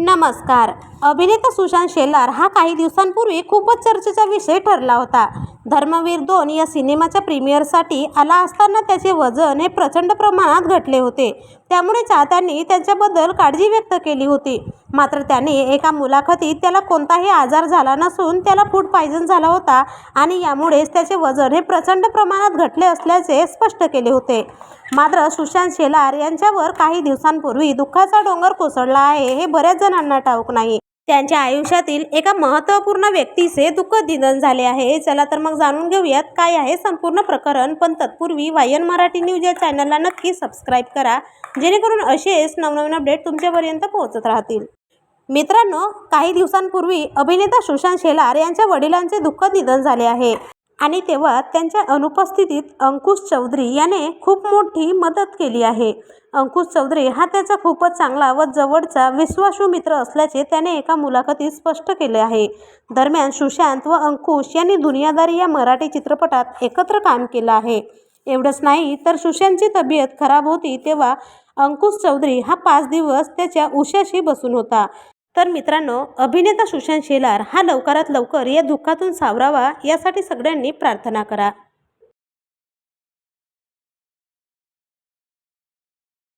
नमस्कार. अभिनेता सुशांत शेलार हा काही दिवसांपूर्वी खूपच चर्चेचा विषय ठरला होता. धर्मवीर दोन या सिनेमाच्या प्रीमियरसाठी आला असताना त्याचे वजन हे प्रचंड प्रमाणात घटले होते. त्यामुळे चाहत्यांनी त्यांच्याबद्दल काळजी व्यक्त केली होती. मात्र त्याने एका मुलाखतीत त्याला कोणताही आजार झाला नसून त्याला फूड पॉयझन झाला होता आणि यामुळेच त्याचे वजन हे प्रचंड प्रमाणात घटले असल्याचे स्पष्ट केले होते. मात्र सुशांत शेलार यांच्यावर काही दिवसांपूर्वी दुःखाचा डोंगर कोसळला आहे हे बऱ्याच जणांना ठाऊक नाही. त्यांच्या आयुष्यातील एका महत्त्वपूर्ण व्यक्तीचे दुःखद निधन झाले आहे. चला तर मग जाणून घेऊयात काय आहे संपूर्ण प्रकरण. पण तत्पूर्वी वायन मराठी न्यूज या चॅनलला नक्की सबस्क्राईब करा जेणेकरून असेच नवनवीन अपडेट तुमच्यापर्यंत पोहोचत राहतील. मित्रांनो काही दिवसांपूर्वी अभिनेता सुशांत शेलार यांच्या वडिलांचे दुःखद निधन झाले आहे. आणि तेव्हा त्यांच्या अनुपस्थितीत अंकुश चौधरी याने खूप मोठी मदत केली आहे. अंकुश चौधरी हा त्याचा खूपच चांगला व जवळचा विश्वासू मित्र असल्याचे त्याने एका मुलाखतीत स्पष्ट केले आहे. दरम्यान सुशांत व अंकुश यांनी दुनियादारी या मराठी चित्रपटात एकत्र काम केलं आहे. एवढंच नाही तर सुशांतची तब्येत खराब होती तेव्हा अंकुश चौधरी हा पाच दिवस त्याच्या उशाशी बसून होता. तर मित्रांनो अभिनेता सुशांत शेलार हा लवकरात लवकर या दुःखातून सावरावा यासाठी सगळ्यांनी प्रार्थना करा.